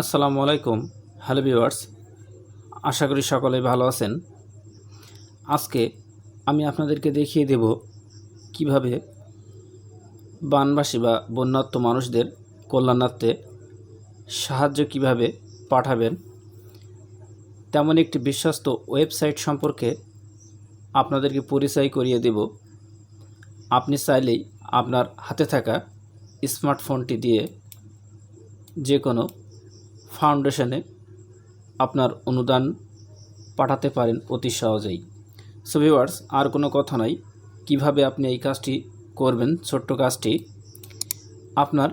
আসসালামু আলাইকুম, hello viewers. আশা করি সকলেই ভালো আছেন। আজকে আমি আপনাদেরকে দেখিয়ে দেব কীভাবে বানবাসী বা বন্যাত্ম মানুষদের কল্যাণার্থে সাহায্য কীভাবে পাঠাবেন, তেমন একটি বিশ্বস্ত ওয়েবসাইট সম্পর্কে আপনাদেরকে পরিচয় করিয়ে দেব। আপনি চাইলেই আপনার হাতে থাকা স্মার্টফোনটি দিয়ে যে কোনো ফাউন্ডেশনে আপনার অনুদান পাঠাতে পারেন অতি সহজেই। সো ভিউয়ার্স আর কোনো কথা নাই। কীভাবে আপনি এই কাজটি করবেন? ছোট্ট কাজটি, আপনার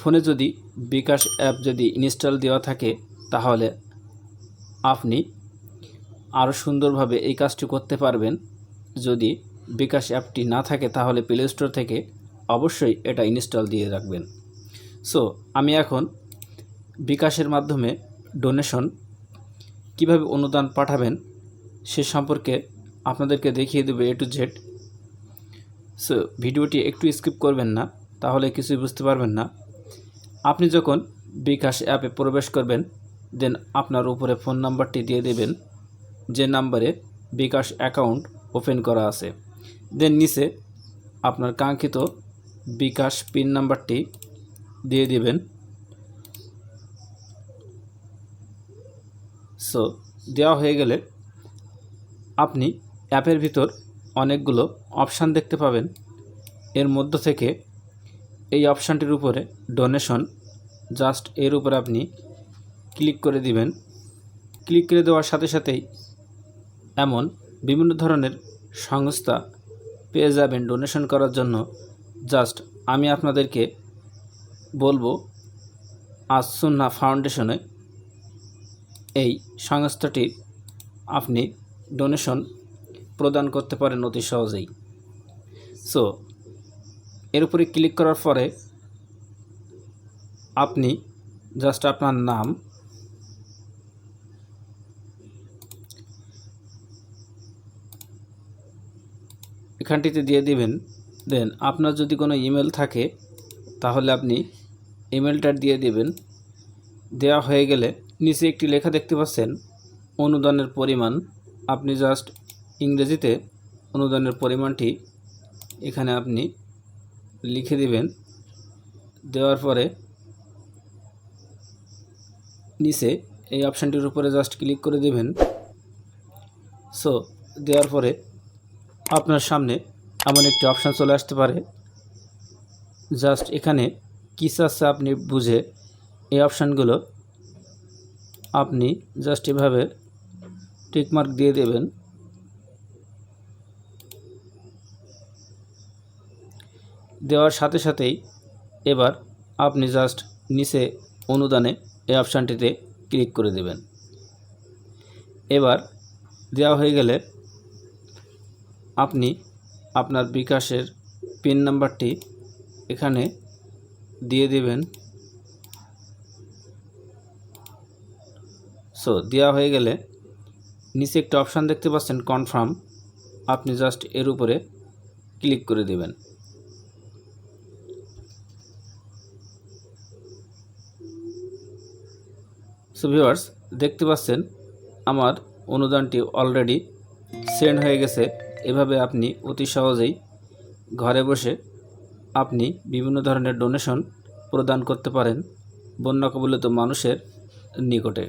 ফোনে যদি বিকাশ অ্যাপ যদি ইনস্টল দেওয়া থাকে, তাহলে আপনি আরও সুন্দরভাবে এই কাজটি করতে পারবেন। যদি বিকাশ অ্যাপটি না থাকে, তাহলে প্লে স্টোর থেকে অবশ্যই এটা ইনস্টল দিয়ে রাখবেন। সো আমি এখন বিকাশের মাধ্যমে ডোনেশন কীভাবে অনুদান পাঠাবেন সে সম্পর্কে আপনাদেরকে দেখিয়ে দেবে এ টু জেড সো ভিডিওটি একটু স্কিপ করবেন না, তাহলে কিছুই বুঝতে পারবেন না। আপনি যখন বিকাশ অ্যাপে প্রবেশ করবেন দেন আপনার উপরে ফোন নাম্বারটি দিয়ে দেবেন, যে নাম্বারে বিকাশ অ্যাকাউন্ট ওপেন করা আছে। দেন নিচে আপনার কাঙ্ক্ষিত বিকাশ পিন নাম্বারটি দিয়ে দিবেন। সো দেওয়া হয়ে গেলে আপনি অ্যাপের ভিতর অনেকগুলো অপশান দেখতে পাবেন। এর মধ্য থেকে এই অপশানটির উপরে ডোনেশন জাস্ট এর উপরে আপনি ক্লিক করে দিবেন। ক্লিক করে দেওয়ার সাথে সাথেই এমন বিভিন্ন ধরনের সংস্থা পেয়ে যাবেন ডোনেশন করার জন্য। জাস্ট আমি আপনাদেরকে বলব আসুন্না ফাউন্ডেশনে এই সংস্থাটির আপনি ডোনেশন প্রদান করতে পারেন অতি সহজেই। সো এর উপরে ক্লিক করার পরে আপনি জাস্ট আপনার নাম, এখানটিতে দিয়ে দিবেন। দেন আপনার যদি কোনো ইমেল থাকে, তাহলে আপনি ইমেলটা দিয়ে দিবেন। দেওয়া হয়ে গেলে নিচে একটি লেখা দেখতে পাচ্ছেন, অনুদানের পরিমাণ। আপনি জাস্ট ইংরেজিতে অনুদানের পরিমাণটি এখানে আপনি লিখে দিবেন। দেওয়ার পরে নিচে এই অপশানটির উপরে জাস্ট ক্লিক করে দেবেন। সো দেওয়ার পরে আপনার সামনে এমন একটি অপশান চলে আসতে পারে। জাস্ট এখানে কী চাচ্ছে আপনি বুঝে এই অপশানগুলো আপনি জাস্ট এভাবে টিকমার্ক দিয়ে দেবেন। দেওয়ার সাথে সাথেই এবার আপনি জাস্ট নিচে অনুদানে এই অপশানটিতে ক্লিক করে দেবেন। এবার দেওয়া হয়ে গেলে আপনি আপনার বিকাশের পিন নাম্বারটি এখানে দিয়ে দেবেন। সো দেওয়া হয়ে গেলে নিচে একটা অপশান দেখতে পাচ্ছেন কনফার্ম আপনি জাস্ট এর উপরে ক্লিক করে দেবেন। সো ভিউয়ার্স দেখতে পাচ্ছেন, আমার অনুদানটি অলরেডি সেন্ড হয়ে গেছে। এভাবে আপনি অতি সহজেই ঘরে বসে আপনি বিভিন্ন ধরনের ডোনেশন প্রদান করতে পারেন বন্যা কবলিত মানুষের নিকটে।